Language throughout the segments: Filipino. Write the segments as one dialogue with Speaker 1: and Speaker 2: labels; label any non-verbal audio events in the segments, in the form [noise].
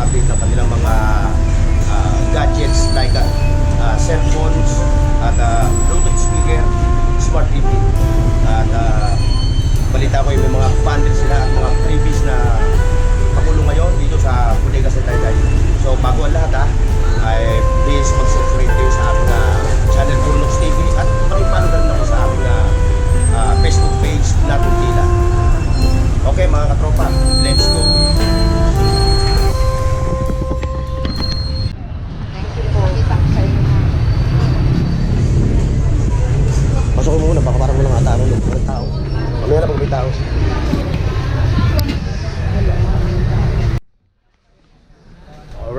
Speaker 1: na-update ng kanilang mga uh, gadgets like uh, cellphones at uh, Bluetooth speaker, smart TV. At uh, balita ko yung mga bundles sila at mga freebies na pakulong ngayon dito sa Bodega sa Taytay. So bago ang lahat ha, ay please mag-subscribe kayo sa aking uh, channel.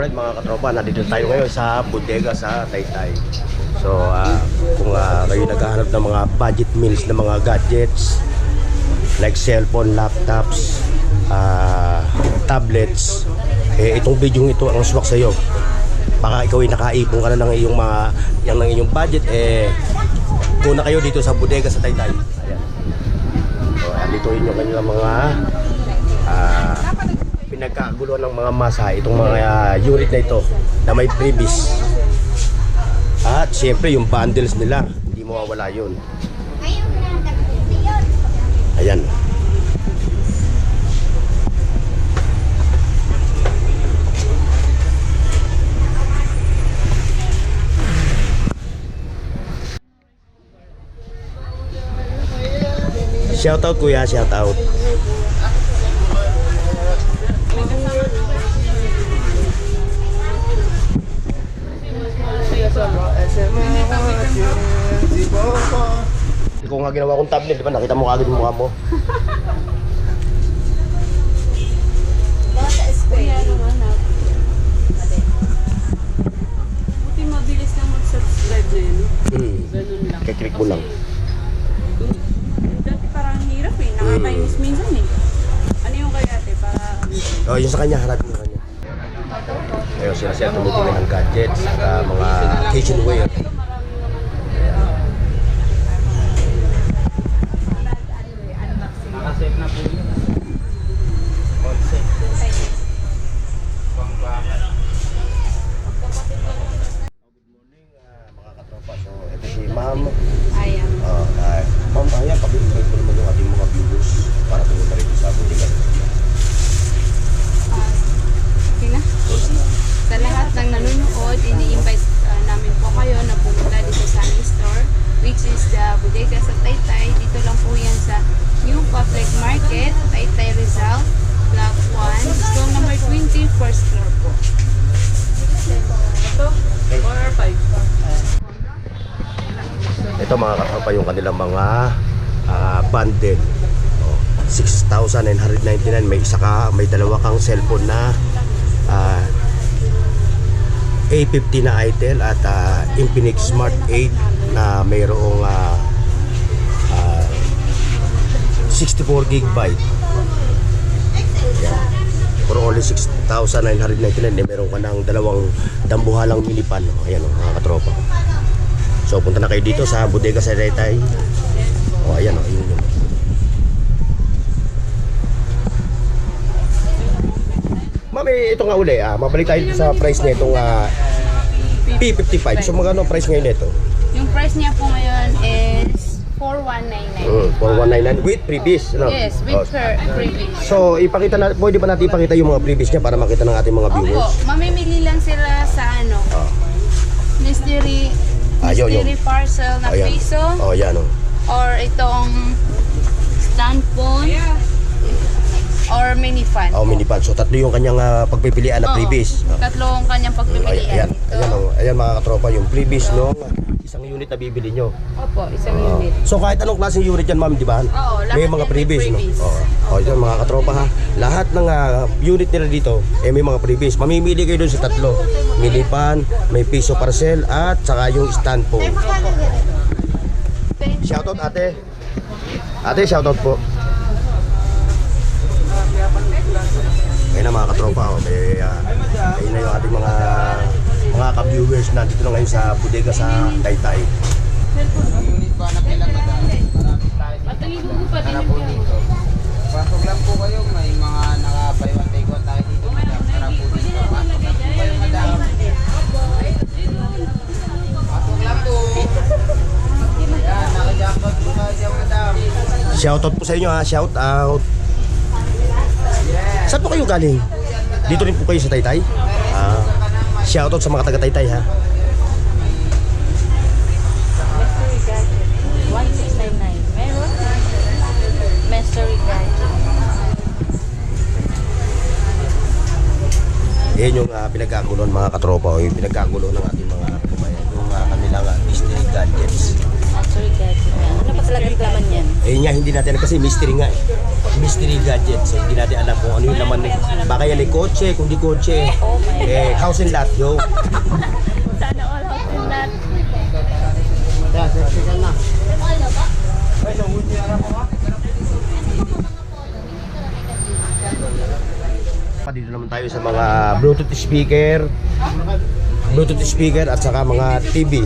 Speaker 1: Alright mga katropa, nandito tayo ngayon sa bodega sa Taytay. So uh, kung uh, kayo naghahanap ng mga budget meals ng mga gadgets like cellphone, laptops, uh, tablets, eh, itong video ito ang swak sa iyo. Baka ikaw ay nakaipon ka na ng iyong, mga, ng iyong budget, eh, kuna kayo dito sa bodega sa Taytay. Yun yung kanilang mga ah, pinagkaguluhan ng mga masa itong mga ah, unit na ito na may freebies. At siyempre yung bundles nila, hindi mawawala yun. Ayan. Shout out kuya, shout out. Ikaw nga ginawa kong tablet, di ba? Nakita mo kagad yung mukha mo.
Speaker 2: Kaya naman ah. Buti mabilis lang mag-subscribe na yun.
Speaker 1: Hmm.
Speaker 2: Ganun lang.
Speaker 1: Kiklik mo lang.
Speaker 2: Dati
Speaker 1: Oh, yung sa kanya, harapin mo kanya. Ayun, sila sila tumutingin ng gadgets, saka mga kitchenware.
Speaker 3: Nakaset na po yun. Concept. Pangbahan.
Speaker 1: mga katropa, so ito si ma'am.
Speaker 2: Ayan.
Speaker 1: Uh, uh, ma'am, ayan, pabibigay ko naman yung ating mga viewers para pumunta rito sa bodega.
Speaker 2: Ah, okay na? Sa lahat ng nanonood, ini-invite ah, namin po kayo na pumunta dito sa aming store which is the Bodega sa Taytay. Dito lang po yan sa New Public Market, Taytay Rizal, Block 1, store number 20, first floor po. Ito? 4 or 5?
Speaker 1: Ito mga katropa yung kanilang mga ah, bundle. Oh, 6,999 may isa ka, may dalawa kang cellphone na ah, A50 na Itel at ah, Infinix Smart 8 na mayroong ah, ah, 64 gigabyte. Yan. For only 6,999 eh, meron ka ng dalawang dambuhalang minipan. Oh, Ayan oh, mga katropa. So punta na kayo dito sa Bodega sa Taytay. O ayan o, yun yun. Mami, ito nga uli ah. Mabalik tayo sa price nitong ah, P55. So magkano ang price ngayon nito?
Speaker 2: Yung price niya po ngayon is 4199.
Speaker 1: Mm, 4199 with previous, no?
Speaker 2: Yes, with
Speaker 1: Oh.
Speaker 2: her previous.
Speaker 1: So, ipakita na, pwede ba natin ipakita yung mga previous niya para makita ng ating mga
Speaker 2: Opo,
Speaker 1: viewers?
Speaker 2: mamimili lang sila sa ano,
Speaker 1: Oh.
Speaker 2: mystery,
Speaker 1: Ah, yun, yun.
Speaker 2: mystery parcel na
Speaker 1: Ayan.
Speaker 2: piso
Speaker 1: Oh, yan oh.
Speaker 2: or itong stand phone or mini fan.
Speaker 1: Oh, mini pan. So, tatlo yung kanyang ah, pagpipilian na
Speaker 2: Oo.
Speaker 1: previous. Oh.
Speaker 2: Tatlong kanyang
Speaker 1: Ayan,
Speaker 2: pagpipilian.
Speaker 1: ayan,
Speaker 2: Ito.
Speaker 1: ayan, oh. ayan mga katropa, yung previous no, isang unit na bibili nyo.
Speaker 2: Opo, isang
Speaker 1: Oo.
Speaker 2: unit.
Speaker 1: So kahit anong klaseng unit yan ma'am, di ba?
Speaker 2: Oo, lahat
Speaker 1: May
Speaker 2: yan
Speaker 1: mga
Speaker 2: may
Speaker 1: previous, no? Oo. Oh, yun mga katropa ha. Lahat ng ah, unit nila dito, eh may mga previous. Mamimili kayo dun sa tatlo. Milipan, may piso parcel, at saka yung stand phone. Shoutout ate. Ate, shoutout po. Ayun na mga katropa, oh, may, uh, ayun na yung ating mga mga ka-viewers na dito na ngayon sa bodega sa Taytay.
Speaker 3: Unit ba na pila madami? Dito.
Speaker 2: Patingin ko pa
Speaker 3: Tara po dito. Pasok lang po kayo. May mga naka-buy one take one tayo dito. Tara po dito. Pasok lang po kayo madam. Pasok lang po. Yan, naka-jackpot po kayo dyan madam.
Speaker 1: Shoutout po sa inyo ha, shout out. Saan po kayo galing? Dito rin po kayo sa Taytay? Ah, shoutout sa mga taga Taytay ha.
Speaker 2: Mystery gadget. 1699. Meron? Mystery gadget.
Speaker 1: Yan yung uh, pinagkagulo ng mga katropa o yung pinagkagulo ng ating mga kabayan. Yung uh, kanilang uh, Disney gadgets.
Speaker 2: Mystery gadget. Ano pa talagang laman yan?
Speaker 1: Eh nga hindi natin kasi mystery nga eh. Mystery gadget. So, hindi natin alam kung ano yung laman. eh. Baka yan ay kotse, kung di kotse. [laughs] eh, house and lot, yo. [laughs]
Speaker 4: Sana all house and lot.
Speaker 3: Yeah, sexy ka na.
Speaker 1: Pa dito naman tayo sa mga Bluetooth speaker, Bluetooth speaker at saka mga TV.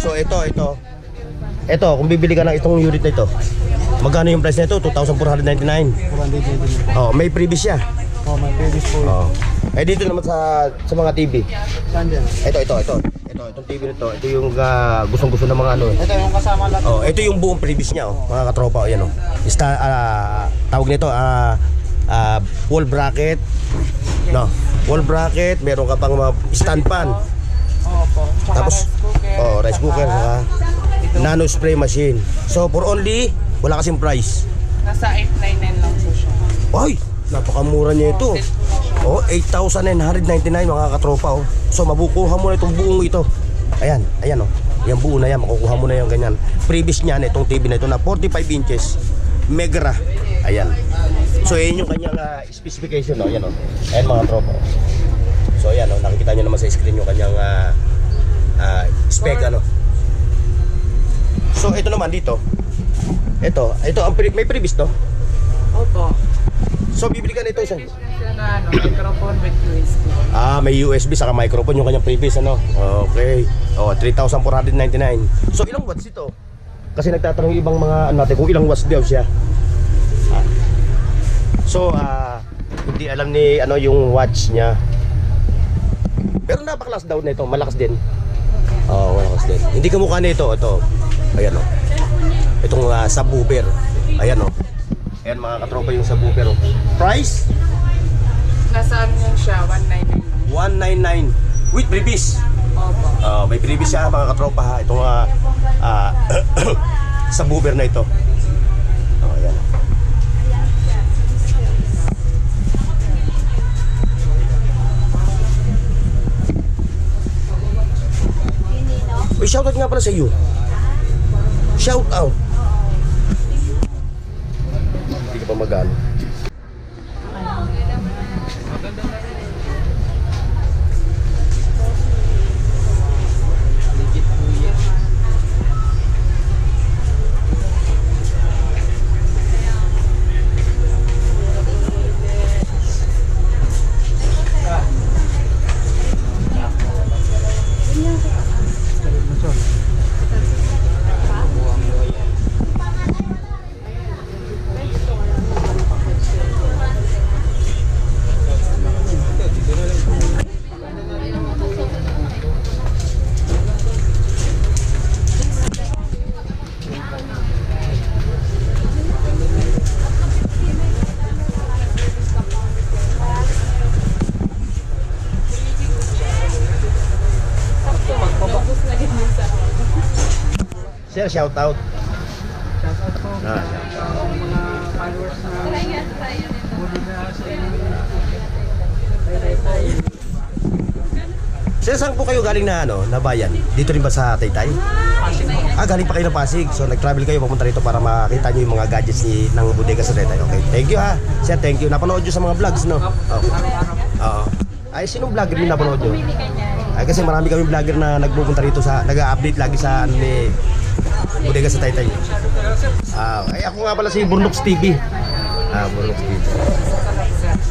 Speaker 1: So ito, ito. Ito, kung bibili ka ng itong unit na ito, magkano yung price nito? 2,499. Oh, may freebies siya.
Speaker 3: Oh, my previous po.
Speaker 1: Oh. Eh dito naman sa sa mga TV.
Speaker 3: Saan?
Speaker 1: Ito, ito, ito. Ito, itong TV nito. Ito yung ah, gustong-gusto ng mga ano eh.
Speaker 3: Ito yung kasama lahat.
Speaker 1: Oh, ito yung buong previous niya, oh, mga katropa, oh, yan oh. Ista, ah, tawag nito, ah, ah, wall bracket. No, wall bracket, meron ka pang mga stand pan.
Speaker 3: Opo.
Speaker 1: Tapos,
Speaker 3: rice cooker.
Speaker 1: oh, rice cooker, [laughs] saka nano spray machine. So, for only, wala kasing price.
Speaker 3: Nasa 899 lang po siya.
Speaker 1: Ay, napakamura niya ito. Oh, 8,999 mga katropa oh. So mabukuha mo na itong buong ito. Ayan, ayan oh. Yan buo na yan, makukuha mo na yung ganyan. Previous niya na itong TV na ito na 45 inches. Megra. Ayan. So yan yung kanyang ah, specification oh. Ayan oh. Ayan mga tropa. oh. So ayan oh, nakikita niyo naman sa screen yung kanyang ah, ah, spec ano. So ito naman dito. Ito, ito ang pre- may previous to.
Speaker 3: Opo.
Speaker 1: So bibili ka nito isang
Speaker 3: Na ano, microphone with USB.
Speaker 1: Ah, may USB saka microphone yung kanyang previous ano. Okay. Oh, 3,499. So ilang watts ito? Kasi nagtatanong yung ibang mga ano natin kung ilang watts daw siya. Ah. So, ah hindi alam ni ano yung watch niya. Pero napakalakas daw nito, malakas din. Oo, oh, malakas din. Hindi kamukha nito, ito. Ayan oh. Itong uh, subwoofer. Ayan oh. Ayan mga katropa yung subwoofer oh. Price?
Speaker 3: Nasa ano yun siya, 199 lang.
Speaker 1: 199 with previous.
Speaker 3: Opo.
Speaker 1: Ah, may previous siya mga katropa ha. Itong uh, uh, subwoofer na ito. Oh, ayan. Uy, shoutout nga pala sa iyo. Shout out. Hindi Sir, shout out.
Speaker 3: Shoutout po
Speaker 1: Ah,
Speaker 3: sa mga followers na muli na sa inyo.
Speaker 1: Sir, saan po kayo galing na ano, na bayan? Dito rin ba sa Taytay? Ah, galing pa kayo ng Pasig. So, nag-travel kayo papunta rito para makita nyo yung mga gadgets ni, ng bodega sa Taytay. Okay, thank you ha. Sir, thank you. Napanood nyo sa mga vlogs, no? Oo. Oo. Ay, sinong vlogger yung napanood nyo? Ay, kasi marami kami vlogger na nagpupunta rito sa, nag-update lagi sa ano ni bodega sa Taytay. Ah, ay, ako nga pala si Burnox TV. Ah, Burnox TV.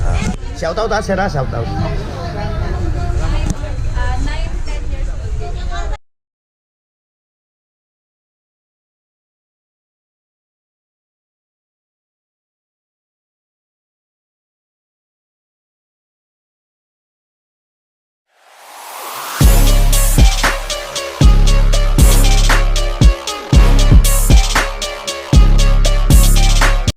Speaker 1: Ah. Shout out ha, sir ha, shout out.